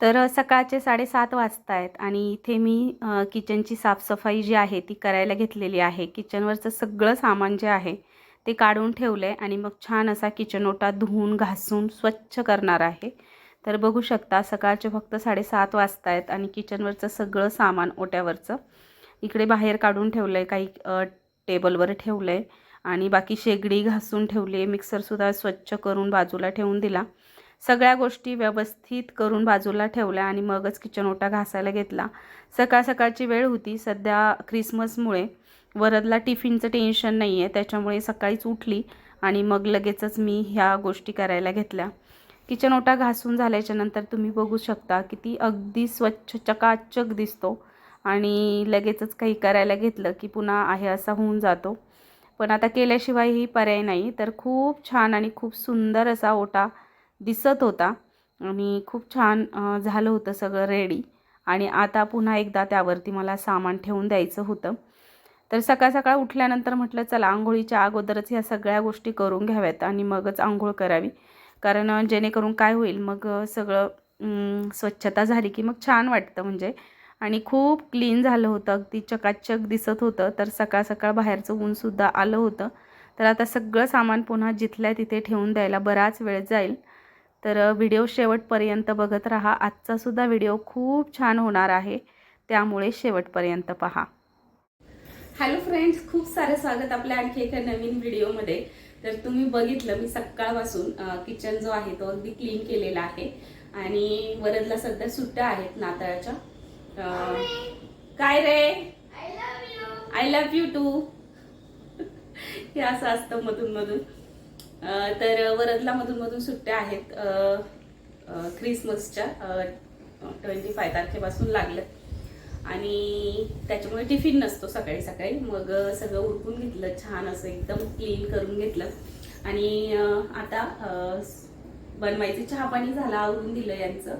तर सकाळचे साडेसात वाजता आहेत आणि इथे मी किचनची साफसफाई जी आहे ती करायला घेतलेली आहे. किचनवरचं सगळं सामान जे आहे ते काढून ठेवलं आहे आणि मग छान असा किचन ओटा धुवून घासून स्वच्छ करणार आहे. तर बघू शकता सकाळचे फक्त साडेसात वाजता आहेत आणि किचनवरचं सगळं सामान ओट्यावरचं. इकडे बाहेर काढून ठेवलं आहे काही टेबलवर ठेवलं आहे आणि बाकी शेगडी घासून ठेवली आहे. मिक्सरसुद्धा स्वच्छ करून बाजूला ठेवून दिला. सगळ्या गोष्टी व्यवस्थित करून बाजूला ठेवल्या आणि मगच किचन ओटा घासायला घेतला. सकाळ सकाळची वेळ होती. सध्या क्रिसमसमुळे वरदला टिफिनचं टेन्शन नाही आहे त्याच्यामुळे सकाळीच उठली आणि मग लगेचच मी ह्या गोष्टी करायला घेतल्या. किचन ओटा घासून झाल्याच्यानंतर तुम्ही बघू शकता किती अगदी स्वच्छ चकाचक दिसतो. आणि लगेचच काही करायला घेतलं की पुन्हा आहे असा होऊन जातो. पण आता केल्याशिवायही पर्याय नाही. तर खूप छान आणि खूप सुंदर असा ओटा दिसत होता. आणि खूप छान झालं होतं सगळं रेडी आणि आता पुन्हा एकदा त्यावरती मला सामान ठेवून द्यायचं होतं. तर सकाळ सकाळ उठल्यानंतर म्हटलं चला आंघोळीच्या अगोदरच ह्या सगळ्या गोष्टी करून घ्याव्यात आणि मगच आंघोळ करावी. कारण जेणेकरून काय होईल मग सगळं स्वच्छता झाली की मग छान वाटतं म्हणजे. आणि खूप क्लीन झालं होतं अगदी चकाचक दिसत होतं. तर सकाळ सकाळ बाहेरचं ऊनसुद्धा आलं होतं. तर आता सगळं सामान पुन्हा जिथल्या तिथे ठेवून द्यायला बराच वेळ जाईल. तर व्हिडिओ शेवटपर्यंत बघत राहा. आजचासुद्धा व्हिडिओ खूप छान होणार आहे. त्यामुळे शेवटपर्यंत पहा. हॅलो फ्रेंड्स खूप सारं स्वागत आपल्या आणखी एका नवीन व्हिडिओमध्ये. तर तुम्ही बघितलं मी सकाळपासून किचन जो आहे तो अगदी क्लीन केलेला आहे. आणि वरदला सध्या सुट्ट्या आहेत नाताळच्या. काय रे? आय लव्ह यू टू हे असं असतं मधून मधून. तर वरदला मधून मधून सुट्ट्या आहेत ख्रिसमसच्या ट्वेंटी फाय तारखेपासून लागलं. आणि त्याच्यामुळे टिफिन नसतो सकाळी सकाळी. मग सगळं उरकून घेतलं छान असं एकदम क्लीन करून घेतलं. आणि आता बनवायचं चहा पाणी झालं आवरून दिलं यांचं.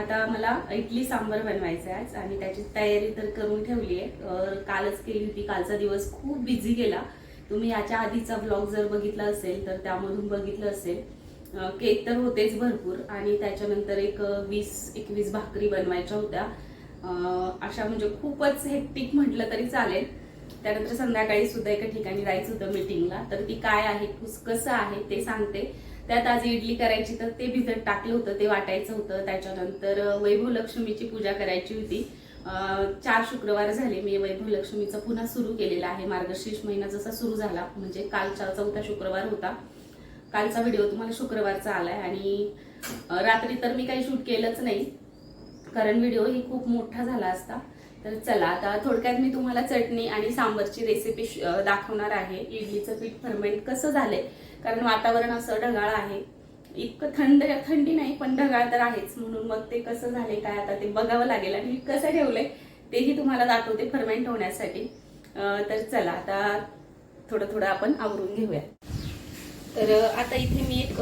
आता मला इडली सांबर बनवायचं आहे आज आणि त्याची तयारी तर करून ठेवली आहे. कालच केली होती कालचा दिवस खूप बिझी गेला. तुम्ही याच्या आधीचा ब्लॉग जर बघितला असेल तर त्यामधून बघितलं असेल केक तर होतेच भरपूर आणि त्याच्यानंतर एक वीस एकवीस भाकरी बनवायच्या होत्या. अशा म्हणजे खूपच हेक्टिक म्हटलं तरी चालेल. त्यानंतर संध्याकाळी सुद्धा एका ठिकाणी जायचं होतं मीटिंगला तर ती काय आहे कसं आहे ते सांगते. त्यात आज इडली करायची तर ते भिजत टाकलं होतं ते वाटायचं होतं. त्याच्यानंतर वैभव लक्ष्मीची पूजा करायची होती. चार शुक्रवार झाले. मी वैभव लक्ष्मीचं पुन्हा सुरू केलेलं आहे. मार्गशीर्ष महिना जसा सुरू झाला म्हणजे कालचा चौथा शुक्रवार होता. कालचा व्हिडिओ तुम्हाला शुक्रवारचा आलाय आणि रात्री तर मी काही शूट केलंच नाही कारण व्हिडिओ ही खूप मोठा झाला असता. तर चला आता थोडक्यात मी तुम्हाला चटणी आणि सांबरची रेसिपी दाखवणार आहे. इडलीचं पीठ फर्मेंट कसं झालंय? कारण वातावरण असं ढगाळ आहे. इतकं थंड थंडी नाही पण ढगाळ तर आहेच. म्हणून मग ते कसं झाले काय आता ते बघावं लागेल. आणि मी कसं ठेवलंय तेही तुम्हाला दाखवते फर्मेंट होण्यासाठी. तर चला आता थोडं थोडं आपण आवरून घेऊया. तर आता इथे मी एक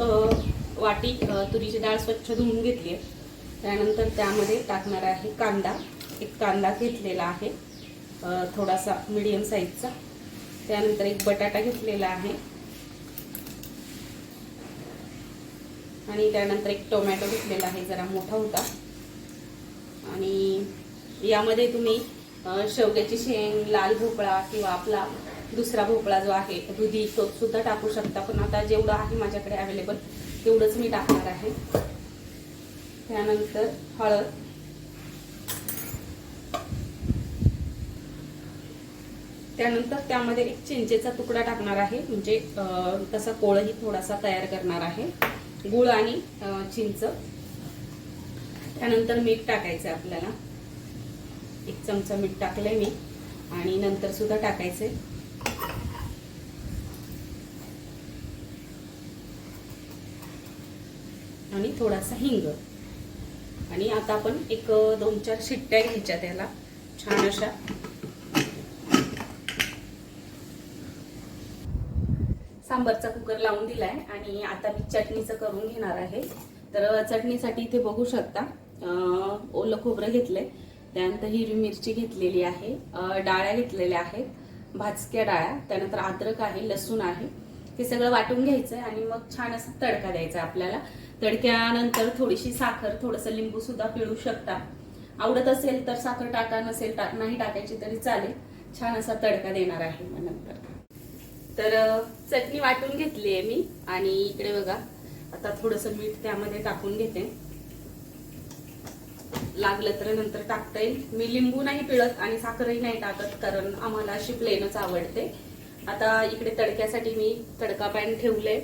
वाटी तुरीची डाळ स्वच्छ धुवून घेतली आहे. त्यानंतर त्यामध्ये टाकणार आहे कांदा. एक कांदा घेतलेला आहे थोडासा मीडियम साईजचा त्यानंतर एक बटाटा घेतलेला आहे. आणि त्यानंतर एक टोमॅटो घेतलेला आहे जरा मोठा होता. आणि यामध्ये तुम्ही शेवग्याची शेंग लाल भोपळा किंवा आपला दुसरा भोपळा जो आहे दुधी तो सुद्धा टाकू शकता. पण आता जेवढं आहे माझ्याकडे अवेलेबल तेवढंच मी टाकणार आहे. त्यानंतर हळद. त्यानंतर त्यामध्ये एक चिंचेचा तुकडा टाकणार आहे. म्हणजे तसा कोळही थोडासा तयार करणार आहे. गुळ आणि चिंच. त्यानंतर मीठ टाकायचं आपल्याला. एक चमचा मीठ टाकलंय मी. आणि नंतर सुद्धा टाकायचंय. आणि थोडासा हिंग. आणि आता आपण एक दोन चार शिट्ट्या घ्यायच्या त्याला. छान अशा. सांबरचा कुकर लावून दिला आहे आणि आता मी चटणीचं करून घेणार आहे. तर चटणीसाठी इथे बघू शकता ओलं खोबरं घेतलं आहे त्यानंतर हिरवी मिरची घेतलेली आहे डाळ्या घेतलेल्या आहेत भाजक्या डाळ्या त्यानंतर अद्रक आहे लसूण आहे. हे सगळं वाटून घ्यायचं आणि मग छान असा तडका द्यायचा आपल्याला. तडक्यानंतर थोडीशी साखर थोडंसं लिंबू सुद्धा पिळू शकता. आवडत असेल तर साखर टाका नसेल टाक नाही टाकायची तरी चालेल. छान असा तडका देणार आहे मग नंतर. तर चटणी वाटून घेतली आहे मी आणि इकडे बघा आता थोडंसं मीठ त्यामध्ये टाकून घेते. लागलं तर नंतर टाकता येईल. मी लिंबू नाही पिळत आणि साखरही नाही टाकत कारण आम्हाला अशी प्लेनच आवडते. आता इकडे तडक्यासाठी मी तडका पॅन ठेवले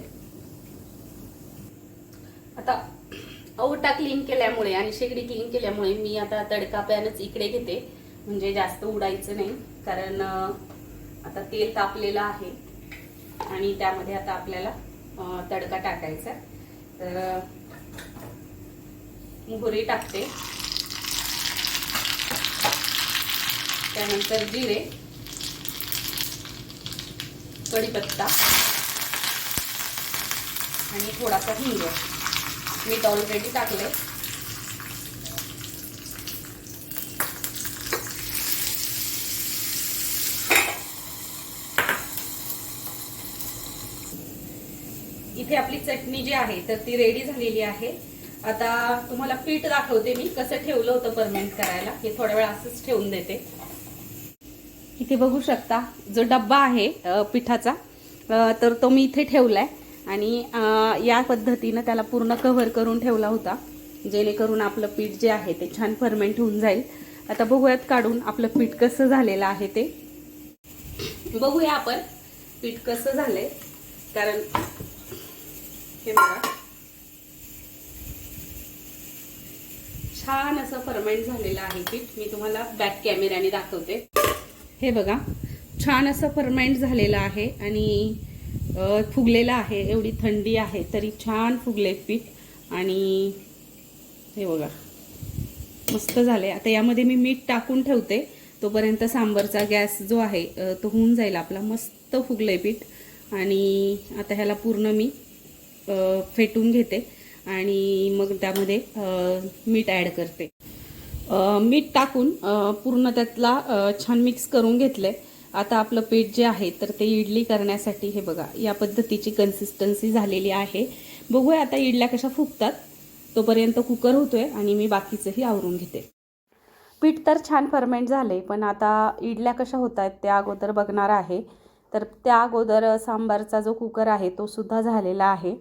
आता औटा क्लीन केल्यामुळे आणि शेगडी क्लीन केल्यामुळे मी आता तडका पॅनच इकडे घेते. म्हणजे जास्त उडायचं नाही कारण आता तेल तापलेलं आहे. आणि त्यामध्ये आता आपल्याला तडका टाकायचा तर मोहरी टाकते. त्यानंतर जिरे कढीपत्ता आणि थोडासा हिंग. मीठ ऑलरेडी टाकले इथे आपली चटणी जी आहे तर ती रेडी झालेली आहे. आता तुम्हाला पीठ दाखवते मी कसं ठेवलं होतं परमेंट करायला. हे थोड्या वेळ असंच ठेवून देते. इथे बघू शकता जो डब्बा आहे पिठाचा तर तो मी इथे ठेवलाय. आणि या पद्धतीनं त्याला पूर्ण कव्हर करून ठेवला होता जेणेकरून आपलं पीठ जे आहे ते छान फर्मेंट होऊन जाईल. आता बघूयात काढून आपलं पीठ कसं झालेलं आहे ते. बघूया आपण पीठ कसं झालंय. कारण हे बघा. छान असं फर्मेंट झालेलं आहे पीठ. मी तुम्हाला बॅक कॅमेऱ्याने दाखवते. हे बघा. छान असं फर्मेंट झालेलं आहे आणि फुगलेलं आहे. एवढी थंडी आहे तरी छान फुगले पीठ. आणि हे बघा. मस्त झाले आता यामध्ये मी मीठ टाकून ठेवते. तोपर्यंत सांबरचा गॅस जो आहे तो होऊन जाईल आपला. मस्त फुगलंय पीठ. आणि आता ह्याला पूर्ण मी फेटून घेते आणि मग त्यामध्ये मीठ ॲड करते. मीठ टाकून पूर्ण त्यातला छान मिक्स करून घेतलंय. आता आपलं पीठ जे आहे तर ते इडली करण्यासाठी हे बघा या पद्धतीची कन्सिस्टन्सी झालेली आहे. बघूया आता इडल्या कशा फुगतात. तोपर्यंत कुकर होतोय आणि मी बाकीचंही आवरून घेते. पीठ तर छान फर्मेंट झाले पण आता इडल्या कशा होत आहेत त्या अगोदर बघणार आहे. तर त्या अगोदर सांबारचा जो कुकर आहे तो सुद्धा झालेला आहे.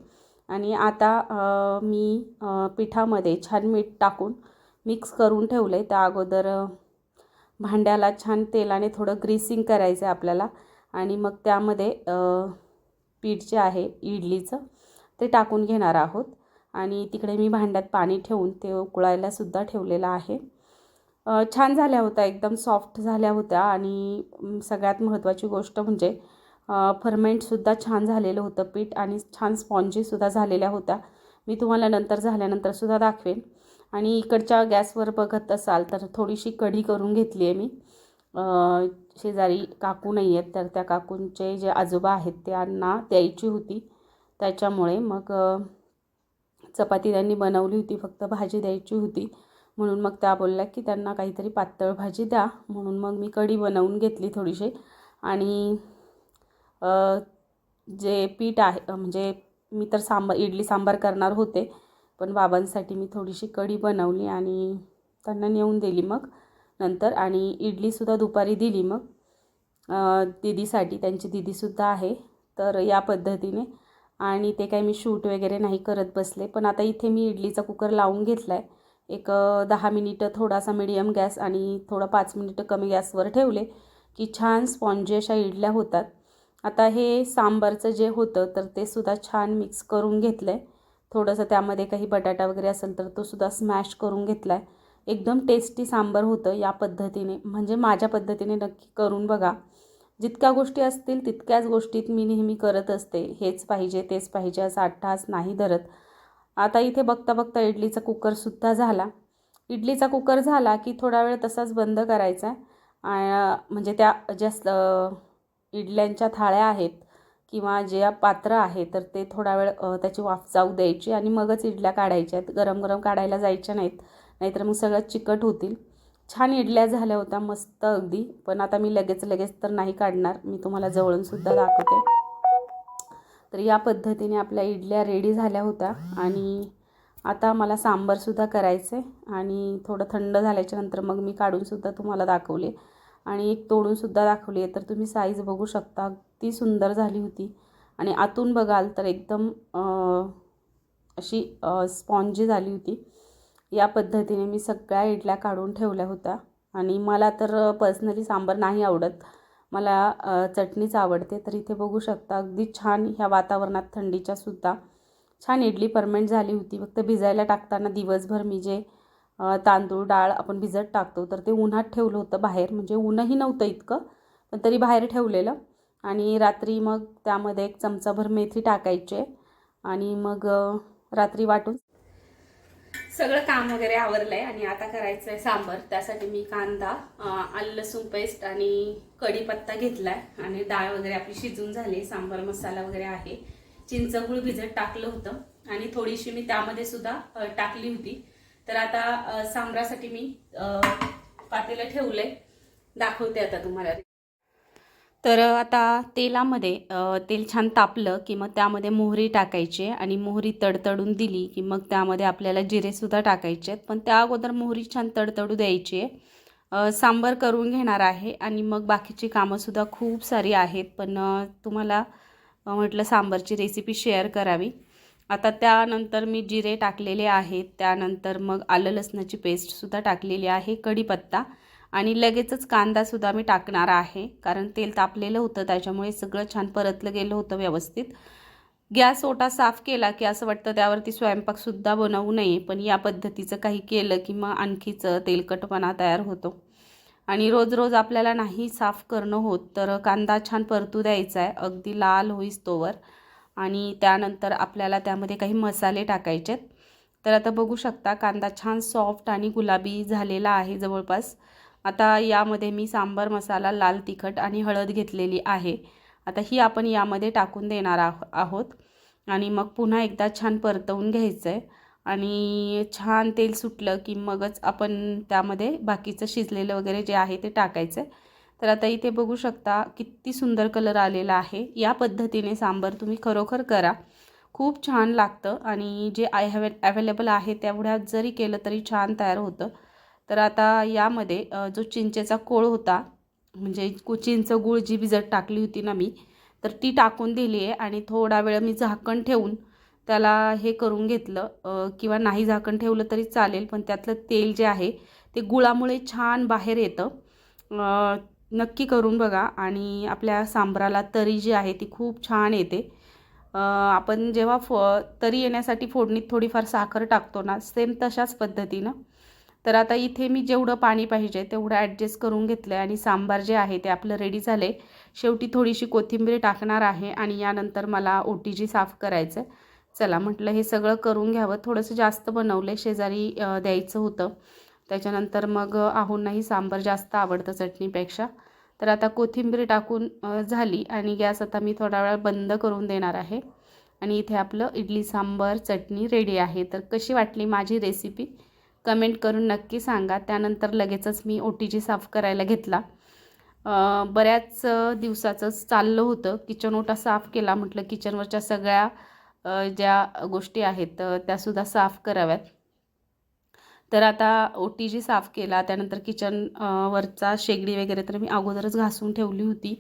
आणि आता मी पिठामध्ये छान मीठ टाकून मिक्स करून ठेवलं आहे त्या अगोदर भांड्याला छान तेलाने थोडं ग्रीसिंग करायचं आहे आपल्याला. आणि मग त्यामध्ये पीठ जे आहे इडलीचं ते टाकून घेणार आहोत. आणि तिकडे मी भांड्यात पाणी ठेवून ते उकळायलासुद्धा ठेवलेलं आहे. छान झाल्या होत्या एकदम सॉफ्ट झाल्या होत्या. आणि सगळ्यात महत्त्वाची गोष्ट म्हणजे फर्मेंटसुद्धा छान झालेलं होतं पीठ आणि छान स्पॉन्जीसुद्धा झालेल्या होत्या. मी तुम्हाला नंतर झाल्यानंतरसुद्धा दाखवेन. आणि इकडच्या गॅसवर बघत असाल तर थोडीशी कढी करून घेतली आहे मी. शेजारी काकू नाही आहेत तर त्या काकूंचे जे आजोबा आहेत त्यांना द्यायची होती. त्याच्यामुळे मग चपाती त्यांनी बनवली होती फक्त भाजी द्यायची होती. म्हणून मग त्या बोलल्या की त्यांना काहीतरी पातळ भाजी द्या. म्हणून मग मी कढी बनवून घेतली थोडीशी. आणि जे पीठ आहे म्हणजे मी तर सांबार इडली सांबार करणार होते पण बाबांसाठी मी थोडीशी कढी बनवली आणि त्यांना नेऊन दिली मग नंतर आणि इडलीसुद्धा दुपारी दिली मग. दिदीसाठी दीदीसाठी त्यांची दीदीसुद्धा आहे तर या पद्धतीने. आणि ते काय मी शूट वगैरे नाही करत बसले पण आता इथे मी इडलीचा कुकर लावून घेतला आहे एक दहा मिनिटं थोडासा मिडियम गॅस आणि थोडं पाच मिनिटं कमी गॅसवर ठेवले की छान स्पॉन्जी अशा इडल्या होतात. आता हे सांबारचं जे होतं तर ते सुद्धा छान मिक्स करून घेतलं आहे थोडंसं त्यामध्ये काही बटाटा वगैरे असेल तर तो सुद्धा स्मॅश करून घेतला आहे एकदम टेस्टी सांबार होतं या पद्धतीने. म्हणजे माझ्या पद्धतीने नक्की करून बघा. जितक्या गोष्टी असतील तितक्याच गोष्टीत मी नेहमी करत असते. हेच पाहिजे तेच पाहिजे असं अट्टहास नाही धरत. आता इथे बघता बघता इडलीचा कुकरसुद्धा झाला. इडलीचा कुकर झाला की थोडा वेळ तसाच बंद करायचा. आहे म्हणजे त्या ज्या इडल्यांच्या थाळ्या आहेत किंवा जे पात्र आहे तर ते थोडा वेळ त्याची वाफ जाऊ द्यायची आणि मगच इडल्या काढायच्या आहेत. गरम गरम काढायला जायच्या नाहीत नाहीतर मग सगळं चिकट होतील. छान इडल्या झाल्या होत्या मस्त अगदी. पण आता मी लगेच लगेच तर नाही काढणार. मी तुम्हाला जवळूनसुद्धा दाखवते. तर या पद्धतीने आपल्या इडल्या रेडी झाल्या होत्या आणि आता मला सांबारसुद्धा करायचं आहे आणि थोडं थंड झाल्याच्यानंतर मग मी काढूनसुद्धा तुम्हाला दाखवले. आणि एक तोडूनसुद्धा दाखवली आहे. तर तुम्ही साईज बघू शकता. ती सुंदर झाली होती. आणि आतून बघाल तर एकदम अशी स्पॉन्जी झाली होती. या पद्धतीने मी सगळ्या इडल्या काढून ठेवल्या होत्या. आणि मला तर पर्सनली सांबार नाही आवडत. मला चटणीच आवडते. तर इथे बघू शकता अगदी छान ह्या वातावरणात थंडीच्यासुद्धा छान इडली परमेंट झाली होती. फक्त भिजायला टाकताना दिवसभर मी जे तांदूळ डाळ आपण भिजत टाकतो. तर ते उन्हात ठेवलं होतं बाहेर. म्हणजे ऊनही नव्हतं इतकं पण तरी बाहेर ठेवलेलं. आणि रात्री मग त्यामध्ये एक चमचाभर मेथी टाकायचे. आणि मग रात्री वाटून सगळं काम वगैरे आवरलं आहे आणि आता करायचं आहे सांबर. त्यासाठी मी कांदा आलं लसूण पेस्ट आणि कढीपत्ता घेतला आहे आणि डाळ वगैरे आपली शिजून झाली. सांबर मसाला वगैरे आहे. चिंचगूळ भिजत टाकलं होतं. आणि थोडीशी मी त्यामध्ये सुद्धा टाकली होती. तर आता सांबरासाठी मी पातेलं ठेवलंय. दाखवते आता तुम्हाला. तर आता तेलामध्ये तेल छान तापलं की मग त्यामध्ये मोहरी टाकायची आणि मोहरी तडतडून दिली की मग त्यामध्ये आपल्याला जिरेसुद्धा टाकायचे आहेत. पण त्या अगोदर मोहरी छान तडतडू द्यायची आहे. सांबर करून घेणार आहे आणि मग बाकीची कामंसुद्धा खूप सारी आहेत. पण तुम्हाला म्हटलं सांबारची रेसिपी शेअर करावी. आता त्यानंतर मी जिरे टाकलेले आहेत. त्यानंतर मग आलं लसणाची पेस्टसुद्धा टाकलेली आहे. कढीपत्ता आणि लगेचच कांदासुद्धा मी टाकणार आहे. कारण तेल तापलेलं होतं त्याच्यामुळे सगळं छान परतलं गेलं होतं व्यवस्थित. गॅस ओटा साफ केला की असं वाटतं त्यावरती स्वयंपाकसुद्धा बनवू नये. पण या पद्धतीचं काही केलं की मग आणखीच तेलकटपणा तयार होतो. आणि रोज रोज आपल्याला नाही साफ करणं होत तर कांदा छान परतू द्यायचा आहे. अगदी लाल होईस तोवर. आणि त्यानंतर आपल्याला त्यामध्ये काही मसाले टाकायचे तर आता बघू शकता कांदा छान सॉफ्ट आणि गुलाबी झालेला आहे जवळपास. आता यामध्ये मी सांबार मसाला लाल तिखट आणि हळद घेतलेली आहे. आता ही आपण यामध्ये टाकून देणार आह आहोत. आणि मग पुन्हा एकदा छान परतवून घ्यायचं आहे आणि छान तेल सुटलं की मगच आपण त्यामध्ये बाकीचं शिजलेलं वगैरे जे आहे ते टाकायचं आहे तर आता इथे बघू शकता किती सुंदर कलर आलेला आहे. या पद्धतीने सांबार तुम्ही खरोखर करा. खूप छान लागतं आणि जे आय हॅव अवेलेबल आहे तेवढ्या जरी केलं तरी छान तयार होतं. तर आता यामध्ये जो चिंचेचा कोळ होता म्हणजे चिंच गुळ जी भिजत टाकली होती ना मी तर ती टाकून दिली आहे आणि थोडा वेळ मी झाकण ठेवून त्याला हे करून घेतलं. किंवा नाही झाकण ठेवलं तरी चालेल पण त्यातलं तेल जे आहे ते गुळामुळे छान बाहेर येतं. नक्की करून बघा आणि आपल्या सांबराला तरी जी आहे ती खूप छान येते. आपण जेव्हा फ तरी येण्यासाठी फोडणीत थोडीफार साखर टाकतो ना सेम तशाच पद्धतीनं. तर आता इथे मी जेवढं पाणी पाहिजे तेवढं ॲडजस्ट करून घेतलं आहे आणि सांबार जे आहे ते आपलं रेडी झालं. आहे शेवटी थोडीशी कोथिंबीर टाकणार आहे आणि यानंतर मला ओटीजी साफ करायचं आहे चला म्हटलं हे सगळं करून घ्यावं. थोडंसं जास्त बनवलं शेजारी द्यायचं होतं. त्याच्यानंतर मग आहोंनाही सांबर जास्त आवडतं चटणीपेक्षा. तर आता कोथिंबीर टाकून झाली आणि गॅस आता मी थोडा वेळ बंद करून देणार आहे. आणि इथे आपलं इडली सांबर चटणी रेडी आहे. तर कशी वाटली माझी रेसिपी? कमेंट करून नक्की सांगा. त्यानंतर लगेचच मी ओ टी जी साफ करायला घेतला. बऱ्याच दिवसाचं चाललं होतं. किचन ओटा साफ केला. म्हटलं किचनवरच्या सगळ्या ज्या गोष्टी आहेत त्यासुद्धा साफ कराव्यात. तर आता ओ टी जी साफ केला त्यानंतर किचन वरचा शेगडी वगैरे तर मी अगोदरच घासून ठेवली होती.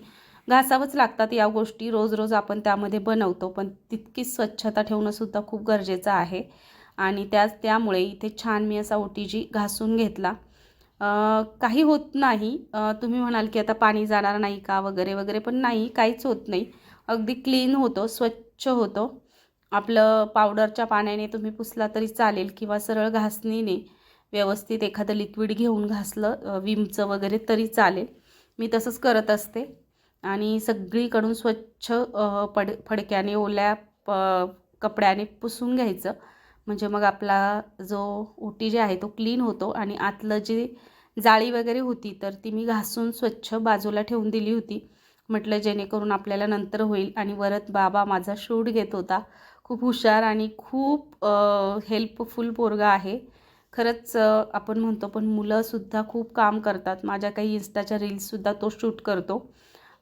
घासावंच लागतात या गोष्टी रोज रोज आपण त्यामध्ये बनवतो पण तितकीच स्वच्छता ठेवणंसुद्धा खूप गरजेचं आहे. आणि त्याच त्यामुळे इथे छान मी असा ओटी जी घासून घेतला. काही होत नाही. तुम्ही म्हणाल की आता पाणी जाणार नाही का वगैरे वगैरे पण नाही काहीच होत नाही. अगदी क्लीन होतो स्वच्छ होतो. आपलं पावडरच्या पाण्याने तुम्ही पुसला तरी चालेल किंवा सरळ घासणीने. व्यवस्थित एखादं लिक्विड घेऊन घासलं विमचं वगैरे तरी चालेल. मी तसंच करत असते. आणि सगळीकडून स्वच्छ पड फडक्याने ओल्या प कपड्याने पुसून घ्यायचं. म्हणजे मग आपला जो ओटी जे आहे तो क्लीन होतो. आणि आतलं जी जाळी वगैरे होती तर ती मी घासून स्वच्छ बाजूला ठेवून दिली होती. म्हटलं जेणेकरून आपल्याला नंतर होईल. आणि वरत बाबा माझा शूट घेत होता. खूप हुशार आणि खूप हेल्पफुल पोरगा आहे. खरंच आपण म्हणतो पण मुलंसुद्धा खूप काम करतात. माझ्या काही इन्स्टाच्या रील्ससुद्धा तो शूट करतो.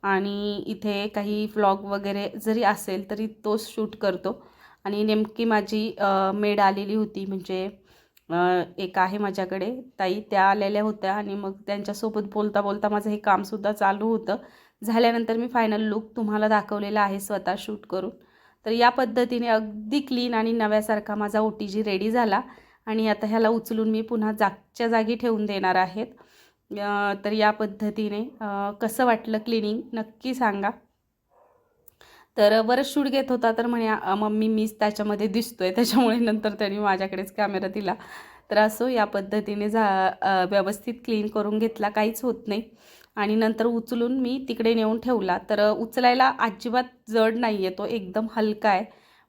आणि इथे काही व्लॉग वगैरे जरी असेल तरी तोच शूट करतो. आणि नेमकी माझी मेड आलेली होती. म्हणजे एक आहे माझ्याकडे. ताई त्या आलेल्या होत्या आणि मग त्यांच्यासोबत बोलता बोलता माझं हे कामसुद्धा चालू होतं. झाल्यानंतर मी फायनल लुक तुम्हाला दाखवलेला आहे स्वतः शूट करून. तर या पद्धतीने अगदी क्लीन आणि नव्यासारखा माझा ओ टी जी रेडी झाला. आणि आता ह्याला उचलून मी पुन्हा जागच्या जागी ठेवून देणार आहेत. तर या पद्धतीने कसं वाटलं क्लिनिंग नक्की सांगा. तर बरंच शूट घेत होता तर म्हणे मम्मी मीच त्याच्यामध्ये दिसतो आहे त्याच्यामुळे नंतर त्यांनी माझ्याकडेच कॅमेरा दिला. तर असो या पद्धतीने जा व्यवस्थित क्लीन करून घेतला. काहीच होत नाही. आणि नंतर उचलून मी तिकडे नेऊन ठेवला. तर उचलायला अजिबात जड नाही आहे तो एकदम हलका आहे.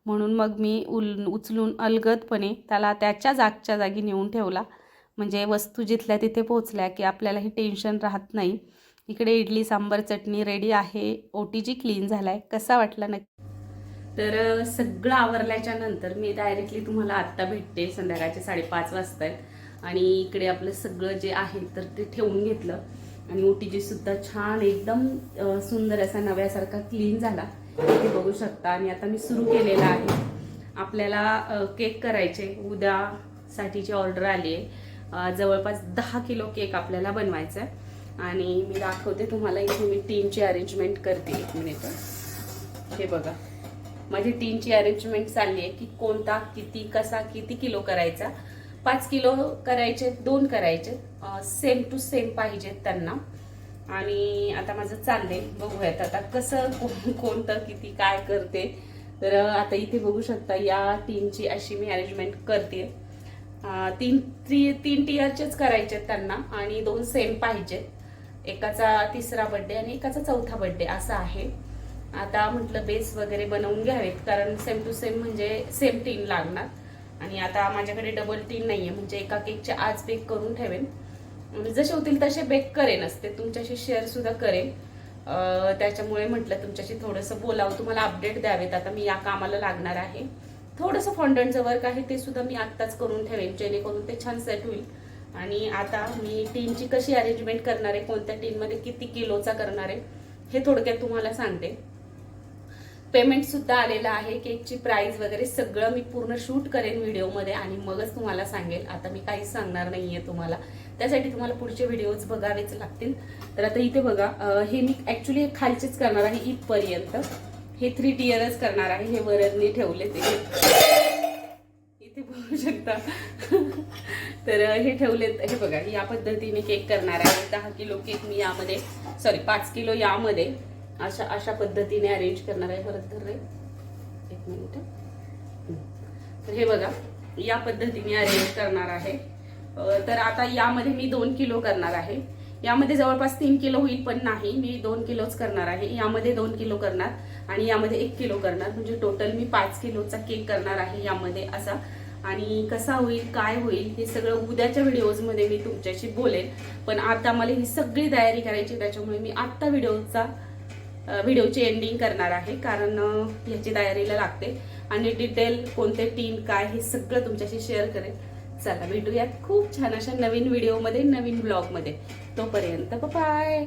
म्हणून मग मी उल उचलून अलगदपणे त्याला त्याच्या जागच्या जागी नेऊन ठेवला. म्हणजे वस्तू जिथल्या तिथे पोहोचल्या की आपल्यालाही टेन्शन राहत नाही. इकडे इडली सांबार चटणी रेडी आहे. ओ टी जी क्लीन झाला आहे कसा वाटला नक्की? तर सगळं आवरल्याच्या नंतर मी डायरेक्टली तुम्हाला आत्ता भेटते. संध्याकाळचे साडेपाच वाजता आहेत आणि इकडे आपलं सगळं जे आहे तर ते ठेवून घेतलं. आणि ओ टी जीसुद्धा छान एकदम सुंदर असा नव्यासारखा क्लीन झाला. हे बघू शकता आणि आता मी सुरू केलेला आहे. आपल्याला केक करायचे. उद्यासाठीची ऑर्डर आली आहे जवळपास दहा किलो केक आपल्याला बनवायचा आहे आणि मी दाखवते तुम्हाला इथे मी टीनची अरेंजमेंट करते एक मिनिट हे बघा. माझी टीनची अरेंजमेंट चालली आहे की कोणता किती कसा किती किलो करायचा. पाच किलो करायचे दोन करायचे. सेम टू सेम पाहिजेत त्यांना. आणि आता माझं चाललंय. बघूयात आता कसं कोण कोणतं किती काय करते. तर आता इथे बघू शकता या टीमची अशी मी अरेंजमेंट करते. तीन ती तीन टीयरचेच करायचे आहेत त्यांना आणि दोन सेम पाहिजेत एकाचा तिसरा बड्डे आणि एकाचा चौथा बड्डे असा आहे. आता म्हटलं बेस वगैरे बनवून घ्यावेत कारण सेम टू सेम म्हणजे सेम टीन लागणार. आणि आता माझ्याकडे डबल टीन नाहीये म्हणजे एका केकचे आज बेक करून ठेवेन. म्हणजे जसे होतील तसे बेक करेनच ते तुमच्याशी शेअर सुद्धा करेन. त्याच्यामुळे म्हटलं तुमच्याशी थोडंसं बोलावं. तुम्हाला अपडेट द्यावेत. आता मी या कामाला लागणार आहे. थोडंसं फॉन्डंटचं वर्क आहे ते सुद्धा मी आत्ताच करून ठेवेन. जेणेकरून ते छान सेट होईल. आणि आता मी टीनची कशी अरेंजमेंट करणार आहे कोणत्या टीनमध्ये किती किलोचा करणार आहे हे थोडक्यात तुम्हाला सांगते. पेमेंट सुद्धा आलेलं आहे. केकची प्राइस वगैरे सगळं मी पूर्ण शूट करेन व्हिडिओमध्ये आणि मगच तुम्हाला सांगेल. आता मी काहीच सांगणार नाहीये तुम्हाला. त्यासाठी तुम्हाला पुढचे व्हिडिओज बघावेच लागतील. तर आता इथे बघा हे मी ॲक्च्युली खालचेच करणार आहे इथपर्यंत. हे थ्री टियरच करणार आहे. हे वरदनी ठेवले ते. इथे बघू शकता. तर हे ठेवलेत. हे बघा या पद्धतीने केक करणार आहे. दहा किलो केक मी यामध्ये सॉरी पाच किलो यामध्ये अशा अशा पद्धतीने अरेंज करणार आहे. परत तर एक मिनिट तर हे बघा या पद्धतीने अरेंज करणार आहे. तर आता यामध्ये मी दोन किलो करणार आहे. यामध्ये जवळपास तीन किलो होईल पण नाही. मी दोन किलोच करणार आहे. यामध्ये दोन किलो करणार आणि यामध्ये एक किलो करणार. म्हणजे टोटल मी पाच किलोचा केक करणार आहे यामध्ये असा. आणि कसा होईल काय होईल हे सगळं उद्याच्या व्हिडिओजमध्ये मी तुमच्याशी बोलेन. पण आता मला ही सगळी तयारी करायची त्याच्यामुळे मी आत्ता व्हिडिओचा व्हिडिओची एंडिंग करणार आहे. कारण ह्याची तयारीला लागते. आणि डिटेल कोणते टीम काय हे सगळं तुमच्याशी शेअर करेल चला भेटूयात. खूप छान अशा नवीन व्हिडिओमध्ये नवीन ब्लॉगमध्ये तोपर्यंत बाय